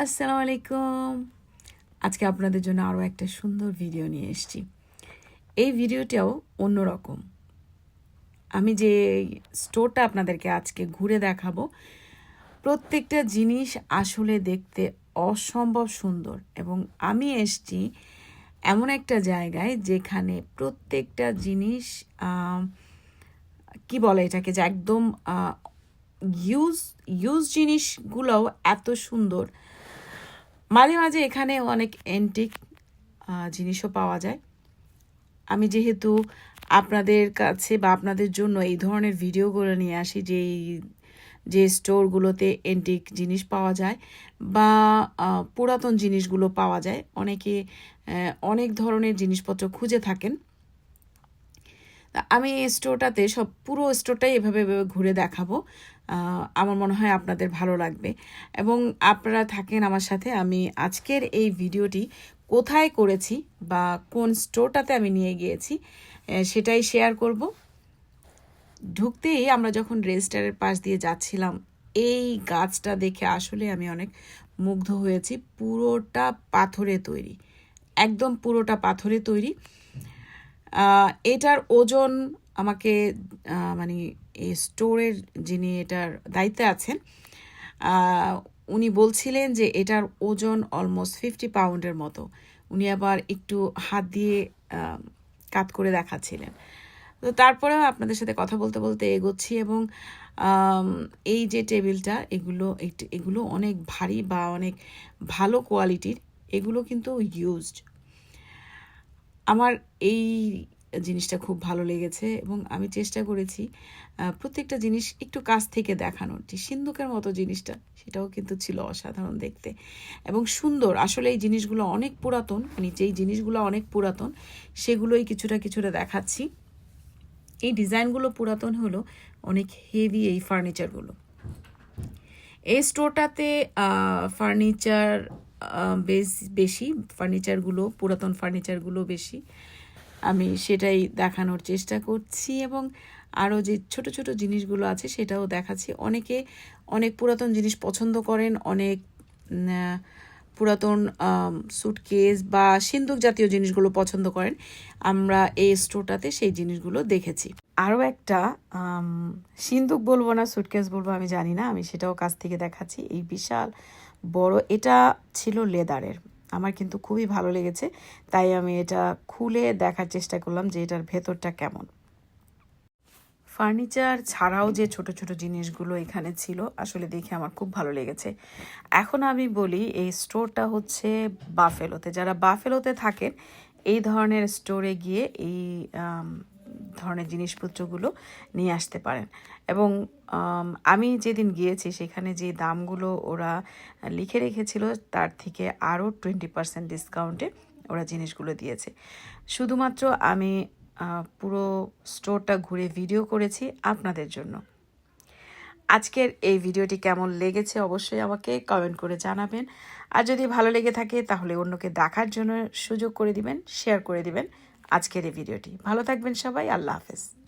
আসসালামু আলাইকুম। আজকে আপনাদের জন্য আরও একটা সুন্দর ভিডিও নিয়ে এসেছি। এই ভিডিওটাও অন্যরকম। আমি যে স্টোরটা আপনাদেরকে আজকে ঘুরে দেখাবো, প্রত্যেকটা জিনিস আসলে দেখতে অসম্ভব সুন্দর এবং আমি এসছি এমন একটা জায়গায় যেখানে প্রত্যেকটা জিনিস কি বলে এটাকে যে একদম ইউজ ইউজ জিনিসগুলোও এত সুন্দর মাঝে মাঝে এখানে অনেক অ্যান্টিক জিনিসও পাওয়া যায়। আমি যেহেতু আপনাদের কাছে বা আপনাদের জন্য এই ধরনের ভিডিওগুলো নিয়ে আসি যে যে স্টোরগুলোতে এন্টিক জিনিস পাওয়া যায় বা পুরাতন জিনিসগুলো পাওয়া যায়, অনেকে অনেক ধরনের জিনিসপত্র খুঁজে থাকেন। আমি এই স্টোরটাতে সব পুরো স্টোরটাই এভাবে এভাবে ঘুরে দেখাবো। আমার মনে হয় আপনাদের ভালো লাগবে। এবং আপনারা থাকেন আমার সাথে, আমি আজকের এই ভিডিওটি কোথায় করেছি বা কোন স্টোরটাতে আমি নিয়ে গিয়েছি সেটাই শেয়ার করব। ঢুকতেই আমরা যখন রেজিস্টারের পাশ দিয়ে যাচ্ছিলাম, এই গাছটা দেখে আসলে আমি অনেক মুগ্ধ হয়েছি। পুরোটা পাথরে তৈরি, একদম পুরোটা পাথরে তৈরি। এটার ওজন আমাকে মানে এই স্টোরের যিনি এটার দায়িত্বে আছেন উনি বলছিলেন যে এটার ওজন অলমোস্ট ফিফটি পাউন্ডের মতো। উনি আবার একটু হাত দিয়ে কাত করে দেখাচ্ছিলেন। তো তারপরেও আপনাদের সাথে কথা বলতে বলতে এগোচ্ছি এবং এই যে টেবিলটা, এগুলো এগুলো অনেক ভারী বা অনেক ভালো কোয়ালিটির এগুলো কিন্তু ইউজড আমার এই জিনিসটা খুব ভালো লেগেছে এবং আমি চেষ্টা করেছি প্রত্যেকটা জিনিস একটু কাছ থেকে দেখানোর। যে সিন্ধুকের মতো জিনিসটা, সেটাও কিন্তু ছিল অসাধারণ দেখতে। এবং সুন্দর, আসলে এই জিনিসগুলো অনেক পুরাতন মানে যেই জিনিসগুলো অনেক পুরাতন, সেগুলোই কিছুটা কিছুটা দেখাচ্ছি। এই ডিজাইনগুলো পুরাতন হলো অনেক হেভি এই ফার্নিচারগুলো এই স্টোরটাতে ফার্নিচার বেশ বেশি ফার্নিচারগুলো পুরাতন ফার্নিচারগুলো বেশি। আমি সেটাই দেখানোর চেষ্টা করছি এবং আরও যে ছোট ছোট জিনিসগুলো আছে সেটাও দেখাচ্ছি। অনেকে অনেক পুরাতন জিনিস পছন্দ করেন, অনেক পুরাতন সুটকেস বা সিন্দুক জাতীয় জিনিসগুলো পছন্দ করেন, আমরা এই স্টোরটাতে সেই জিনিসগুলো দেখেছি। আরও একটা সিন্দুক বলব না সুটকেস বলব, আমি জানি না, আমি সেটাও কাছ থেকে দেখাচ্ছি। এই বিশাল, বড়, এটা ছিল লেদারের। আমার কিন্তু খুবই ভালো লেগেছে, তাই আমি এটা খুলে দেখার চেষ্টা করলাম যে এটার ভেতরটা কেমন। ফার্নিচার ছাড়াও যে ছোট ছোট জিনিসগুলো এখানে ছিল, আসলে দেখে আমার খুব ভালো লেগেছে। এখন আমি বলি, এই স্টোরটা হচ্ছে বাফেলোতে। যারা বাফেলোতে থাকেন, এই ধরনের স্টোরে গিয়ে এই ধরনের জিনিসপত্রগুলো নিয়ে আসতে পারেন। এবং, আমি যেদিন গিয়েছি, সেখানে যে দামগুলো ওরা লিখে রেখেছিল, তার থেকে আরও টোয়েন্টি পার্সেন্ট ডিসকাউন্টে ওরা জিনিসগুলো দিয়েছে। শুধুমাত্র আমি পুরো স্টোরটা ঘুরে ভিডিও করেছি আপনাদের জন্য। আজকের এই ভিডিওটি কেমন লেগেছে অবশ্যই আমাকে কমেন্ট করে জানাবেন। আর যদি ভালো লেগে থাকে তাহলে অন্যকে দেখার জন্য সুযোগ করে দিবেন শেয়ার করে দিবেন আজকের এই ভিডিওটি। ভালো থাকবেন সবাই, আল্লাহ হাফেজ।